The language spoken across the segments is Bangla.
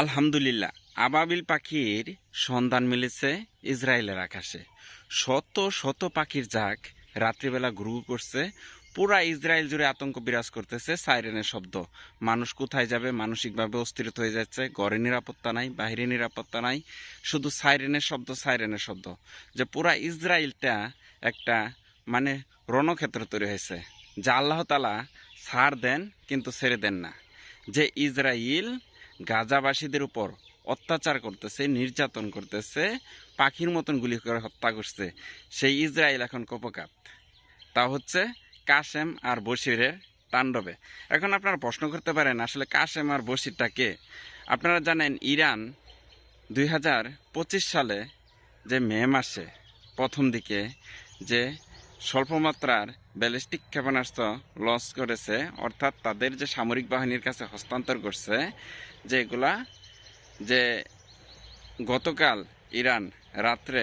আলহামদুলিল্লাহ, আবাবিল পাখির সন্ধান মিলেছে ইসরায়েলের আকাশে। শত শত পাখির জাক রাত্রিবেলা ঘুরু করছে, পুরা ইসরায়েল জুড়ে আতঙ্ক বিরাজ করতেছে, সাইরেনের শব্দ। মানুষ কোথায় যাবে? মানসিকভাবে অস্থিরত হয়ে যাচ্ছে, ঘরে নিরাপত্তা নাই বাহিরে নিরাপত্তা নাই, শুধু সাইরেনের শব্দ সাইরেনের শব্দ। যে পুরা ইসরায়েলটা একটা মানে রণক্ষেত্র তৈরি হয়েছে, যা আল্লাহ তালা ছাড় দেন, কিন্তু ছেড়ে দেন না। যে ইসরায়েল গাজাবাসীদের উপর অত্যাচার করতেছে, নির্যাতন করতেছে, পাখির মতন গুলি করে হত্যা করছে। সেই ইসরায়েল এখন কপকাত। তা হচ্ছে কাশেম আর বশিরের তাণ্ডবে। এখন আপনারা প্রশ্ন করতে পারেন, আসলে কাশেম আর বশিরটা কে? আপনারা জানেন, ইরান দুই হাজার পঁচিশ সালে যে মে মাসে প্রথম দিকে যে স্বল্পমাত্রার ব্যালিস্টিক ক্ষেপণাস্ত্র লঞ্চ করেছে, অর্থাৎ তাদের যে সামরিক বাহিনীর কাছে হস্তান্তর করছে, যে এগুলা যে গতকাল ইরান রাত্রে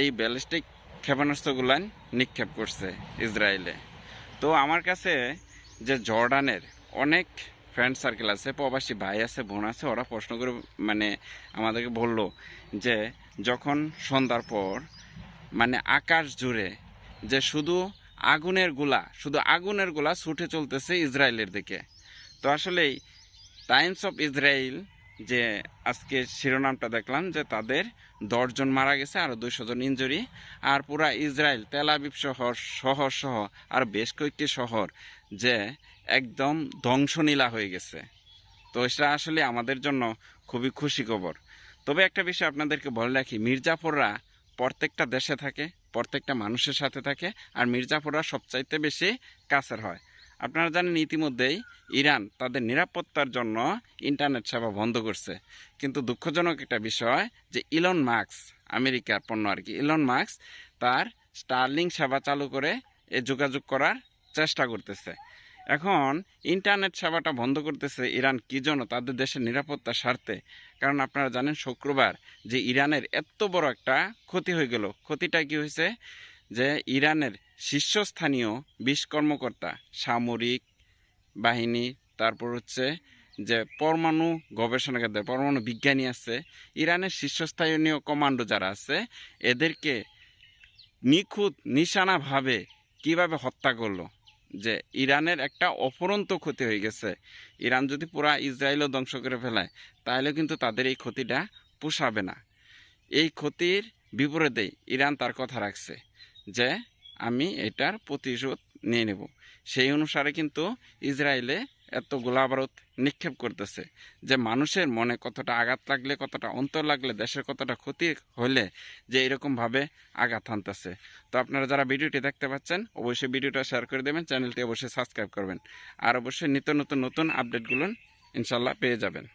এই ব্যালিস্টিক ক্ষেপণাস্ত্রগুলান নিক্ষেপ করছে ইসরায়েলে। তো আমার কাছে যে জর্ডানের অনেক ফ্রেন্ড সার্কেল আছে, প্রবাসী ভাই আছে, বোন আছে, ওরা প্রশ্ন করে মানে আমাদেরকে বলল যে যখন সন্ধ্যার পর মানে আকাশ জুড়ে যে শুধু আগুনের গোলা, শুধু আগুনের গোলা ছুটে চলতেছে ইসরায়েলের দিকে। তো আসলেই টাইমস অফ ইসরায়েল যে আজকে শিরোনামটা দেখলাম যে তাদের দশজন মারা গেছে, আর দুইশো জন ইঞ্জুরি আর পুরা ইসরায়েল তেলাবিব শহর শহর সহ, আর বেশ কয়েকটি শহর যে একদম ধ্বংসনীলা হয়ে গেছে। তো এটা আসলে আমাদের জন্য খুবই খুশি খবর। তবে একটা বিষয় আপনাদেরকে বলে রাখি মির্জাফররা প্রত্যেকটা দেশে থাকে, প্রত্যেকটা মানুষের সাথে থাকে আর মির্জাফররা সবচাইতে বেশি কাছের হয়। আপনারা জানেন ইতিমধ্যেই ইরান তাদের নিরাপত্তার জন্য ইন্টারনেট সেবা বন্ধ করছে। কিন্তু দুঃখজনক একটা বিষয় যে ইলন মার্কস আমেরিকার পণ্য আর কি, ইলন মার্কস তার স্টারলিং সেবা চালু করে এ যোগাযোগ করার চেষ্টা করতেছে। এখন ইন্টারনেট সেবাটা বন্ধ করতেছে ইরান, কি জন্য? তাদের দেশের নিরাপত্তার স্বার্থে। কারণ আপনারা জানেন শুক্রবার যে ইরানের এত বড় একটা ক্ষতি হয়ে গেল। ক্ষতিটা কি হয়েছে? যে ইরানের শীর্ষস্থানীয় বিশ কর্মকর্তা, সামরিক বাহিনী, তারপর হচ্ছে যে পরমাণু গবেষণা পরমাণু বিজ্ঞানী আছে, ইরানের শীর্ষস্থানীয় কমান্ডো যারা আছে, এদেরকে নিখুঁত, নিশানাভাবে কীভাবে হত্যা করল? যে ইরানের একটা অপরন্ত ক্ষতি হয়ে গেছে। ইরান যদি পুরা ইসরায়েলও ধ্বংস করে ফেলায়, তাহলে কিন্তু তাদের এই ক্ষতিটা পোষাবে না। এই ক্ষতির বিপরীতে ইরান তার কথা রাখছে যে, আমি এটার প্রতিশোধ নিয়ে নেব। সেই অনুসারে কিন্তু ইসরায়েলে এত গোলাবারুদ নিক্ষেপ করতেছে যে মানুষের মনে কতটা আঘাত লাগলে, কতটা অন্তর লাগলে, দেশের কতটা ক্ষতি হলে যে এরকমভাবে আঘাত হানতেছে। তো আপনারা যারা ভিডিওটি দেখতে পাচ্ছেন, অবশ্যই ভিডিওটা শেয়ার করে দেবেন, চ্যানেলটি অবশ্যই সাবস্ক্রাইব করবেন। আর অবশ্যই নিত্য নতুন নতুন আপডেটগুলো ইনশাল্লাহ পেয়ে যাবেন।